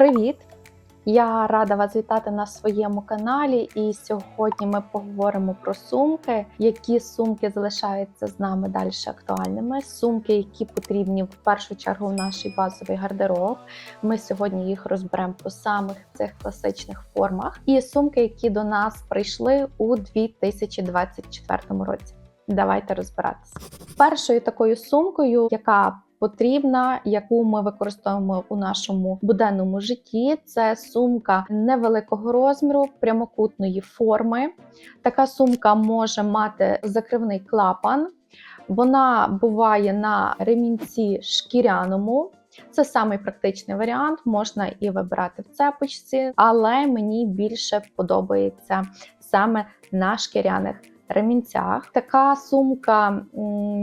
Привіт! Я рада вас вітати на своєму каналі. І сьогодні ми поговоримо про сумки, які сумки залишаються з нами далі актуальними. Сумки, які потрібні в першу чергу в нашій базовий гардероб. Ми сьогодні їх розберемо по самих цих класичних формах. І сумки, які до нас прийшли у 2024 році. Давайте розбиратися. Першою такою сумкою, яка потрібна, яку ми використовуємо у нашому буденному житті. Це сумка невеликого розміру, прямокутної форми. Така сумка може мати закривний клапан. Вона буває на ремінці шкіряному. Це самий практичний варіант, можна і вибирати в цепочці, але мені більше подобається саме на шкіряних ремінцях. Така сумка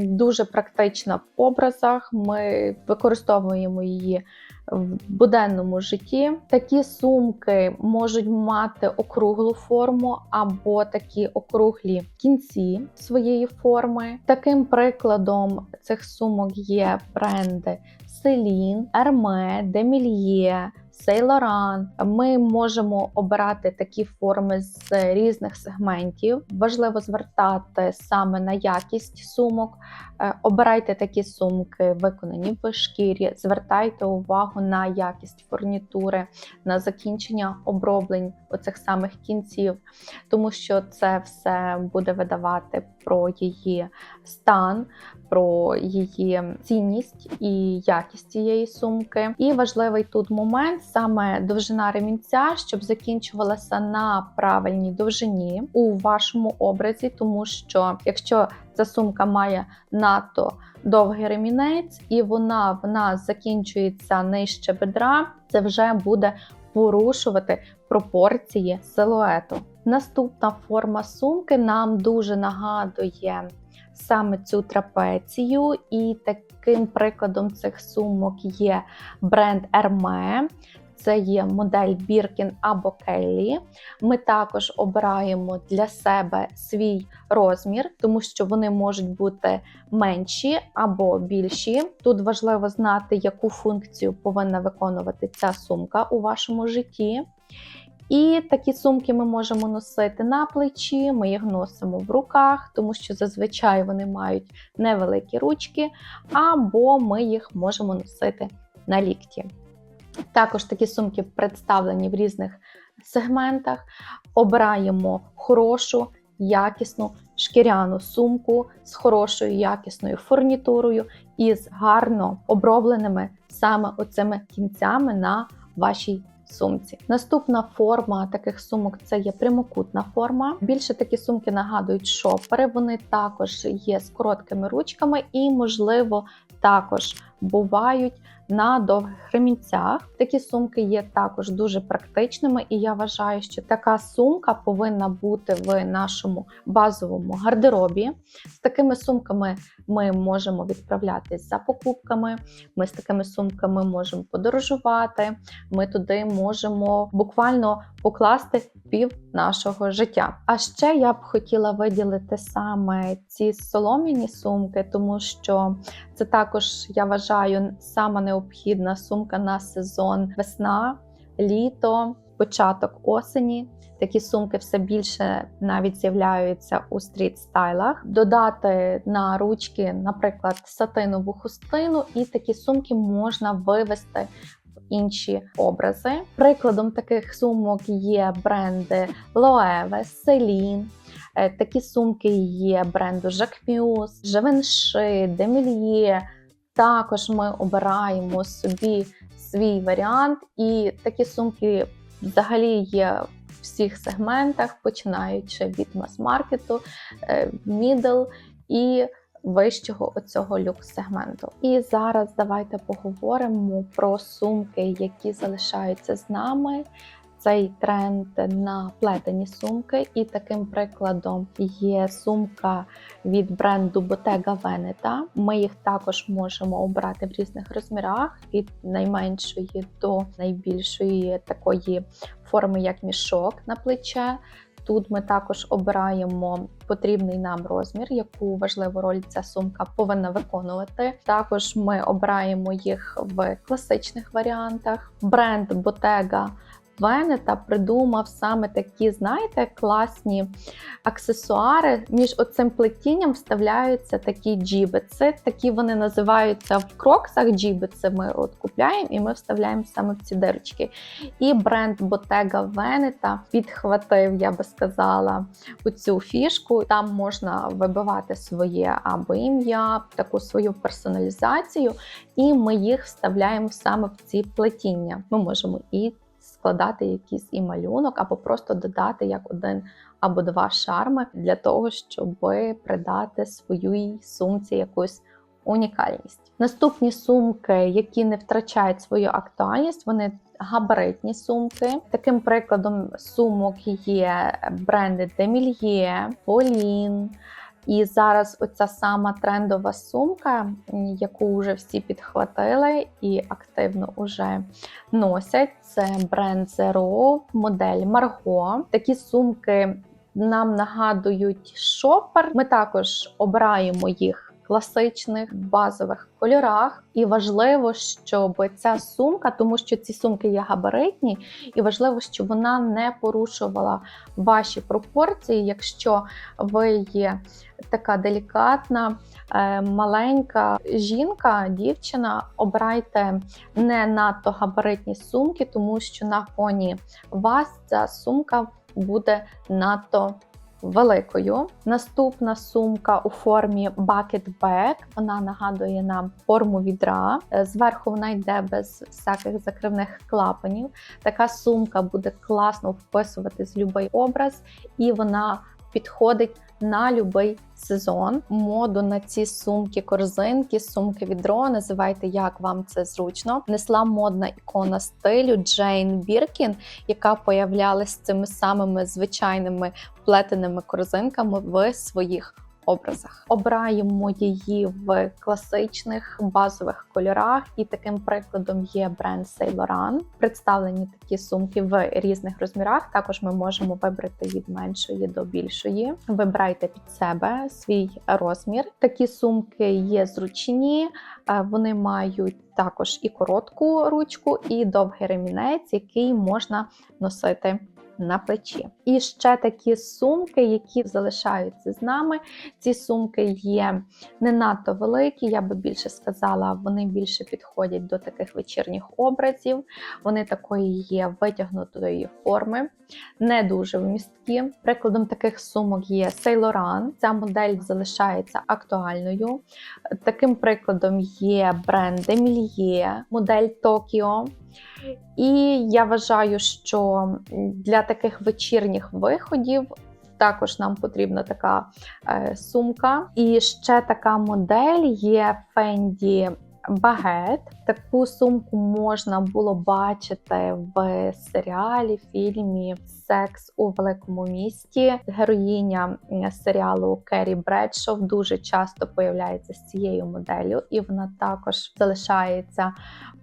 дуже практична в образах. Ми використовуємо її в буденному житті. Такі сумки можуть мати округлу форму або такі округлі кінці своєї форми. Таким прикладом цих сумок є бренди Celine, Hermès, Demilier, Laurent. Ми можемо обирати такі форми з різних сегментів. Важливо звертати саме на якість сумок. Е, Обирайте такі сумки, виконані в шкірі. Звертайте увагу на якість фурнітури, на закінчення оброблень оцих самих кінців, тому що це все буде видавати про її стан, про її цінність і якість цієї сумки. І важливий тут момент саме довжина ремінця, щоб закінчувалася на правильній довжині у вашому образі, тому що якщо ця сумка має надто довгий ремінець, і вона в нас закінчується нижче бедра, це вже буде порушувати пропорції силуету. Наступна форма сумки нам дуже нагадує саме цю трапецію, і таким прикладом цих сумок є бренд Hermès. Це є модель Біркін або Келлі. Ми також обираємо для себе свій розмір, тому що вони можуть бути менші або більші. Тут важливо знати, яку функцію повинна виконувати ця сумка у вашому житті. І такі сумки ми можемо носити на плечі, ми їх носимо в руках, тому що зазвичай вони мають невеликі ручки, або ми їх можемо носити на лікті. Також такі сумки представлені в різних сегментах. Обираємо хорошу, якісну шкіряну сумку з хорошою якісною фурнітурою і з гарно обробленими саме оцими кінцями на вашій сумці. Наступна форма таких сумок це є прямокутна форма. Більше такі сумки нагадують шопери. Вони також є з короткими ручками і, можливо, також бувають на довгих ремінцях. Такі сумки є також дуже практичними, і я вважаю, що така сумка повинна бути в нашому базовому гардеробі. З такими сумками ми можемо відправлятись за покупками. Ми з такими сумками можемо подорожувати. Ми туди можемо буквально покласти пів нашого життя. А ще я б хотіла виділити саме ці солом'яні сумки, тому що це також я вважаю сама необхідна сумка на сезон весна, літо, початок осені. Такі сумки все більше навіть з'являються у стріт-стайлах. Додати на ручки, наприклад, сатинову хустину, і такі сумки можна вивести в інші образи. Прикладом таких сумок є бренди Loewe, Celine, Такі сумки є бренду Jacquemus, Givenchy, Demilier. Також ми обираємо собі свій варіант, і такі сумки взагалі є в всіх сегментах, починаючи від мас-маркету, мідл і вищого оцього люкс-сегменту. І зараз давайте поговоримо про сумки, які залишаються з нами. Цей тренд на плетені сумки, і таким прикладом є сумка від бренду Bottega Veneta. Ми їх також можемо обрати в різних розмірах, від найменшої до найбільшої такої форми, як мішок на плече. тут ми також обираємо потрібний нам розмір, яку важливу роль ця сумка повинна виконувати. Також ми обираємо їх в класичних варіантах. Бренд Bottega Венета придумав саме такі, знаєте, класні аксесуари. Між оцим плетінням вставляються такі джіби. Це такі вони називаються в кроксах джіби. Це ми от купляємо і ми вставляємо саме в ці дирочки. І бренд Bottega Veneta підхватив, я би сказала, цю фішку. Там можна вибивати своє або ім'я, таку свою персоналізацію, і ми їх вставляємо саме в ці плетіння. Ми можемо і складати якийсь і малюнок, або просто додати як один або два шарми для того, щоб придати своїй сумці якусь унікальність. Наступні сумки, які не втрачають свою актуальність, вони габаритні сумки. Таким прикладом сумок є бренди Демільє, Полін. І зараз оця сама трендова сумка, яку вже всі підхватили і активно вже носять. Це бренд Zero, модель Margot. Такі сумки нам нагадують шопер. Ми також обираємо їх класичних базових кольорах. І важливо, щоб ця сумка, тому що ці сумки є габаритні, і важливо, щоб вона не порушувала ваші пропорції, якщо ви є така делікатна, е, маленька жінка, дівчина, обирайте не надто габаритні сумки, тому що на фоні вас ця сумка буде надто великою. Наступна сумка у формі bucket bag. Вона нагадує нам форму відра. Е, зверху вона йде без всяких закривних клапанів. Така сумка буде класно вписуватись в будь-який образ, і вона підходить на будь-який сезон. Моду на ці сумки, корзинки, сумки відро, називайте, як вам це зручно. Несла модна ікона стилю Джейн Біркін, яка появлялась цими самими звичайними плетеними корзинками в своїх образах. Обираємо її в класичних базових кольорах, і таким прикладом є бренд Laurent. Представлені такі сумки в різних розмірах. Також ми можемо вибрати від меншої до більшої. Вибирайте під себе свій розмір. Такі сумки є зручні, е, вони мають також і коротку ручку, і довгий ремінець, який можна носити на плечі. І ще такі сумки, які залишаються з нами. Ці сумки є не надто великі, я би більше сказала, вони більше підходять до таких вечірніх образів. Вони такої є витягнутої форми, не дуже вмісткі. Прикладом таких сумок є Laurent. Ця модель залишається актуальною. Таким прикладом є бренд Emilie, модель Tokyo. І я вважаю, що для таких вечірніх виходів також нам потрібна така е, сумка. І ще така модель є Fendi Багет. Таку сумку можна було бачити в серіалі, фільмі Секс у великому місті. Героїня серіалу Керрі Бредшов дуже часто появляється з цією моделлю, і вона також залишається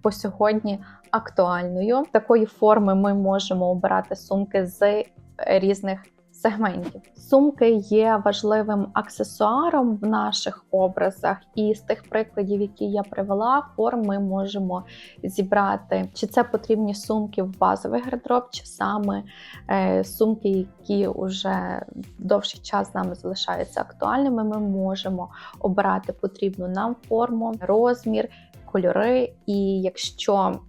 по сьогодні актуальною. Такої форми ми можемо обирати сумки з різних сегментів. Сумки є важливим аксесуаром в наших образах, і з тих прикладів, які я привела, форм ми можемо зібрати, чи це потрібні сумки в базовий гардероб, чи саме е, сумки, які вже довший час з нами залишаються актуальними. Ми можемо обирати потрібну нам форму, розмір. Кольори, і якщо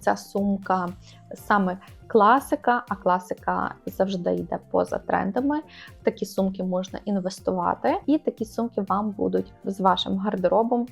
ця сумка саме класика, а класика завжди йде поза трендами. В такі сумки можна інвестувати, і такі сумки вам будуть з вашим гардеробом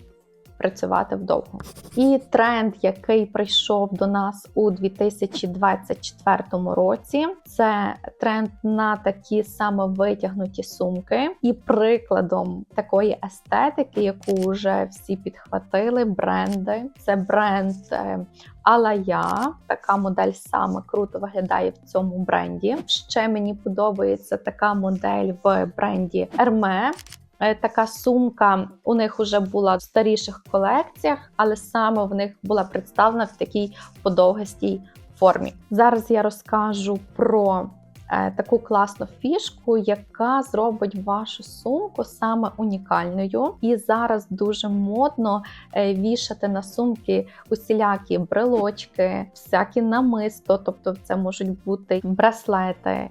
працювати вдовго. І тренд, який прийшов до нас у 2024 році, це тренд на такі саме витягнуті сумки. І прикладом такої естетики, яку вже всі підхватили, бренди. Це бренд е, Алая. Така модель саме круто виглядає в цьому бренді. Ще мені подобається така модель в бренді Hermès. Е, така сумка у них вже була в старіших колекціях, але саме в них була представлена в такій подовгастій формі. Зараз я розкажу про е, таку класну фішку, яка зробить вашу сумку саме унікальною. І зараз дуже модно е, вішати на сумки усілякі брелочки, всякі намисто, тобто це можуть бути браслети.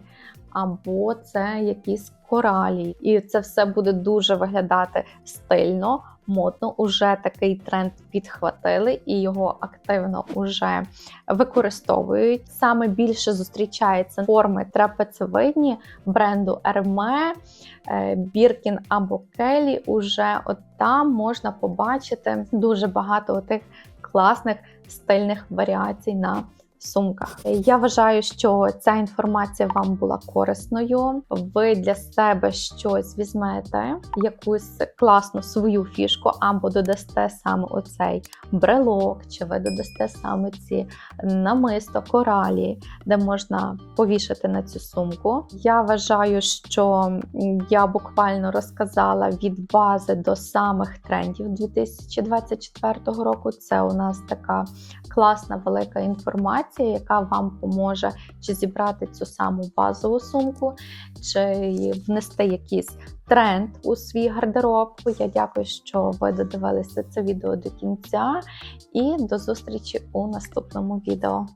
Або це якісь коралі, і це все буде дуже виглядати стильно, модно. Уже такий тренд підхватили і його активно уже використовують. Саме більше зустрічаються форми трапецевидні бренду Hermé, е, Біркін або Келі. Уже от там можна побачити дуже багато тих класних стильних варіацій на сумках. Я вважаю, що ця інформація вам була корисною. Ви для себе щось візьмете, якусь класну свою фішку, або додасте саме оцей брелок, чи ви додасте саме ці намисто, коралі, де можна повішати на цю сумку. Я вважаю, що я буквально розказала від бази до самих трендів 2024 року. Це у нас така класна велика інформація, яка вам поможе чи зібрати цю саму базову сумку, чи внести якийсь тренд у свій гардероб. Я дякую, що ви додивилися це відео до кінця, і до зустрічі у наступному відео.